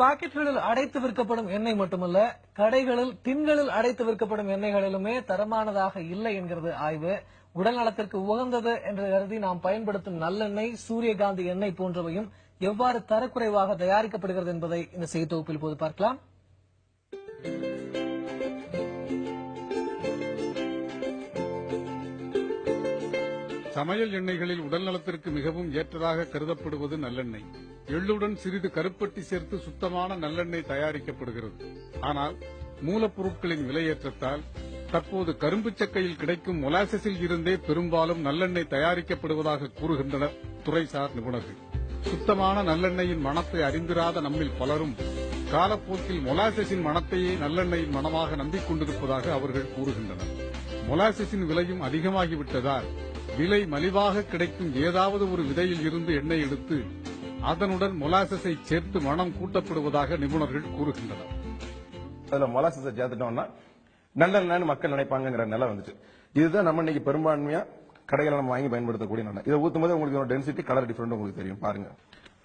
பாக்கெட்டுகளில் அடைத்து விற்கப்படும் எண்ணெய் மட்டுமல்ல கடைகளில் டின்களில் அடைத்து விற்கப்படும் எண்ணெய்களிலுமே தரமானதாக இல்லை என்கிறது ஆய்வு. உடல் நலத்திற்கு உகந்தது என்று கருதி நாம் பயன்படுத்தும் நல்லெண்ணெய் சூரியகாந்தி எண்ணெய் போன்றவையும் எவ்வாறு தரக்குறைவாக தயாரிக்கப்படுகிறது என்பதை இந்த செய்தி தொகுப்பில் போது பார்க்கலாம். சமையல் எண்ணெய்களில் உடல் நலத்திற்கு மிகவும் ஏற்றதாக கருதப்படுவது நல்லெண்ணெய். எள்ளுடன் சிறிது கருப்பட்டி சேர்த்து சுத்தமான நல்லெண்ணெய் தயாரிக்கப்படுகிறது. ஆனால் மூலப்பொருட்களின் விலையேற்றத்தால் தற்போது கரும்பு சக்கையில் கிடைக்கும் மொலாசஸில் இருந்தே பெரும்பாலும் நல்லெண்ணெய் தயாரிக்கப்படுவதாக கூறுகின்றனர் துறைசார் நிபுணர்கள். சுத்தமான நல்லெண்ணெயின் மனத்தை அறிந்திராத நம்மில் பலரும் காலப்போக்கில் மொலாசஸின் மனத்தையே நல்லெண்ணெயின் மனமாக நம்பிக்கொண்டிருப்பதாக அவர்கள் கூறுகின்றனர். மொலாசஸின் விலையும் அதிகமாகிவிட்டதால் விலை மலிவாக கிடைக்கும் ஏதாவது ஒரு விதையில் இருந்து எண்ணெய் எடுத்து அதனுடன் மொலாசஸை சேர்த்து மனம் கூட்டப்படுவதாக நிபுணர்கள் கூறுகின்றனர். அதுல மொலாசஸை சேர்த்துட்டோம்னா நல்ல மக்கள் நினைப்பாங்கங்கிற நிலை வந்துச்சு. இதுதான் நம்ம இன்னைக்கு பெரும்பான்மையா கடைகளை நம்ம வாங்கி பயன்படுத்தக்கூடிய நல்ல இதை ஊத்தும் போது உங்களுக்கு டென்சிட்டி கலர் டிஃபரெண்ட் உங்களுக்கு தெரியும். பாருங்க.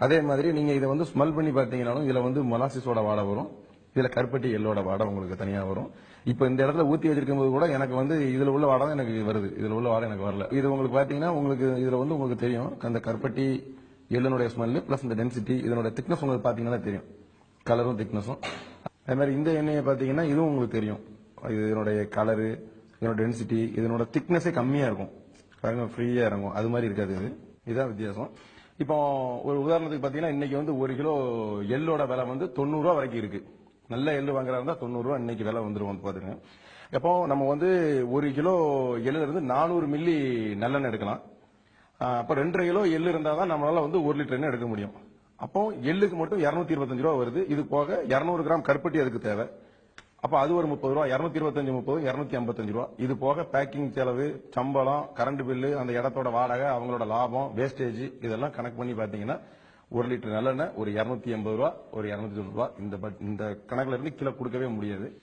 அதே மாதிரி நீங்க இதை வந்து ஸ்மெல் பண்ணி பார்த்தீங்கன்னாலும் இதுல வந்து மொலாசிஸோட வாட வரும். இதுல கருப்பட்டி எல்லோட வாடை உங்களுக்கு தனியா வரும். இப்போ இந்த இடத்துல ஊத்தி வச்சிருக்கும் போது கூட எனக்கு வந்து இதுல உள்ள வாடை தான் எனக்கு வருது. இதுல உள்ள வாடை எனக்கு வரல. இது உங்களுக்கு பாத்தீங்கன்னா உங்களுக்கு இதுல வந்து உங்களுக்கு தெரியும். அந்த கருப்பட்டி எள்ளனுடைய ஸ்மெல்லு பிளஸ் இந்த டென்சிட்டி இதனோட திக்னஸ் உங்களுக்கு பாத்தீங்கன்னா தெரியும். கலரும் திக்னஸும் அதே மாதிரி இந்த எண்ணெயை பாத்தீங்கன்னா இதுவும் உங்களுக்கு தெரியும். இதனுடைய கலரு இதனோட டென்சிட்டி இதனோட திக்னஸே கம்மியா இருக்கும். பாருங்க ஃப்ரீயா இறங்கும். அது மாதிரி இருக்காது இது. இதுதான் வித்தியாசம். இப்போ ஒரு உதாரணத்துக்கு பாத்தீங்கன்னா இன்னைக்கு வந்து ஒரு கிலோ எள்ளோட விலை வந்து தொண்ணூறு ரூபா வரைக்கும் இருக்கு. நல்ல எள்ளு வாங்குறதா இருந்தா தொண்ணூறு இன்னைக்கு விலை வந்துடும் வந்து பாத்துங்க இப்போ நம்ம வந்து ஒரு கிலோ எள்ளுல இருந்து நானூறு மில்லி நல்லெண்ணெய் எடுக்கலாம். அப்போ ரெண்டரை கிலோ எள்ளு இருந்தால் தான் நம்மளால வந்து ஒரு லிட்டர் எண்ணெய் எடுக்க முடியும். அப்போ எள்ளுக்கு மட்டும் இரநூத்தி இருபத்தஞ்சு ரூபா வருது. இது போக இரநூறு கிராம் கருப்பட்டி அதுக்கு தேவை. அப்போ அது ஒரு முப்பது ரூபா இரநூத்தி இருபத்தஞ்சு முப்பது இரநூத்தி ஐம்பத்தஞ்சு ரூபா. இது போக பேக்கிங் செலவு சம்பளம் கரண்ட் பில்லு அந்த இடத்தோட வாடகை அவங்களோட லாபம் வேஸ்டேஜ் இதெல்லாம் கணக்கு பண்ணி பார்த்தீங்கன்னா ஒரு லிட்டர் நல்லெண்ணெய் ஒரு இருநூத்தி எண்பது ரூபா ஒரு இருநூத்தி தொண்ணூறு ரூபா. இந்த பட்- இந்த கணக்குல இருந்து கிலோ கொடுக்கவே முடியாது.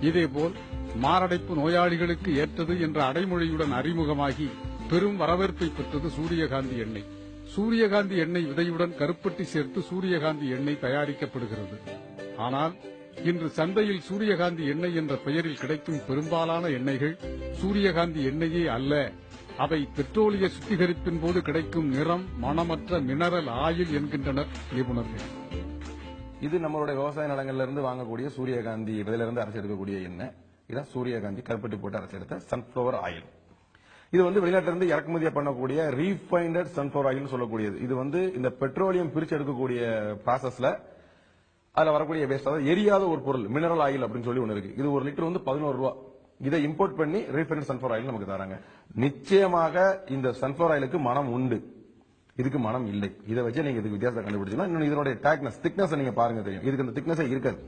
இதேபோல் மாரடைப்பு நோயாளிகளுக்கு ஏற்றது என்ற அடைமொழியுடன் அறிமுகமாகி பெரும் வரவேற்பை பெற்றது சூரியகாந்தி எண்ணெய். சூரியகாந்தி எண்ணெய் விதையுடன் கருப்பட்டி சேர்த்து சூரியகாந்தி எண்ணெய் தயாரிக்கப்படுகிறது. ஆனால் இன்று சந்தையில் சூரியகாந்தி எண்ணெய் என்ற பெயரில் கிடைக்கும் பெரும்பாலான எண்ணெய்கள் சூரியகாந்தி எண்ணெயே அல்ல அவை பெட்ரோலிய சுத்திகரிப்பின் போது கிடைக்கும் நிறம் மணமற்ற மினரல் ஆயில் என்கின்றனர். நிபுணர்கள் இது நம்மளுடைய விவசாய நிலங்கள்ல இருந்து வாங்கக்கூடிய சூரியகாந்தி விதையில இருந்து எடுக்கக்கூடிய எண்ணெய். இதான் சூரியகாந்தி கருப்பட்டி போட்டு அரைச்செடுத்த சன்ஃபிளவர் ஆயில் இது வந்து வெளிநாட்டுல இருந்து பண்ணக்கூடிய ரீஃபைண்டட் சன்ஃபிளவர் ஆயில் சொல்லக்கூடியது. இது வந்து இந்த பெட்ரோலியம் பிரிச்சு எடுக்கக்கூடிய ப்ராசஸ்ல அதுல வரக்கூடிய வேஸ்ட் அதாவது எரியாத ஒரு பொருள் மினரல் ஆயில் அப்படின்னு சொல்லி ஒன்று இருக்கு. இது ஒரு லிட்டர் வந்து பதினோரு ரூபா. இதை இம்போர்ட் பண்ணி ரீஃபைண்ட் சன்ஃபிளவர் ஆயில் நமக்கு தராங்க. நிச்சயமாக இந்த சன்ஃபிளவர் ஆயிலுக்கு மனம் உண்டு. இதுக்கு மனம் இல்லை. இதை வச்சு நீங்க இதுக்கு வித்தியாசம் கண்டுபிடிச்சீங்கன்னா இன்னும் இதனுடைய டேக்னஸ் திக்னஸ் நீங்க பாருங்க தெரியும். இதுக்கு அந்த திக்னஸே இருக்காது.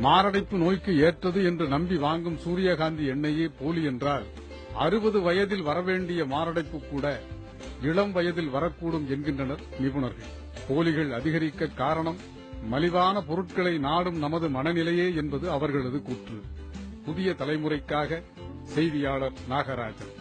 மாரடைப்பு நோய்க்கு ஏற்றது என்று நம்பி வாங்கும் சூரியகாந்தி எண்ணெயே போலி என்றால் அறுபது வயதில் வரவேண்டிய மாரடைப்பு கூட இளம் வயதில் வரக்கூடும் என்கின்றனர் நிபுணர்கள். போலிகள் அதிகரிக்க காரணம் மலிவான பொருட்களை நாடும் நமது மனநிலையே என்பது அவர்களது கூற்று. புதிய தலைமுறைக்காக செய்தியாளர் நாகராஜன்.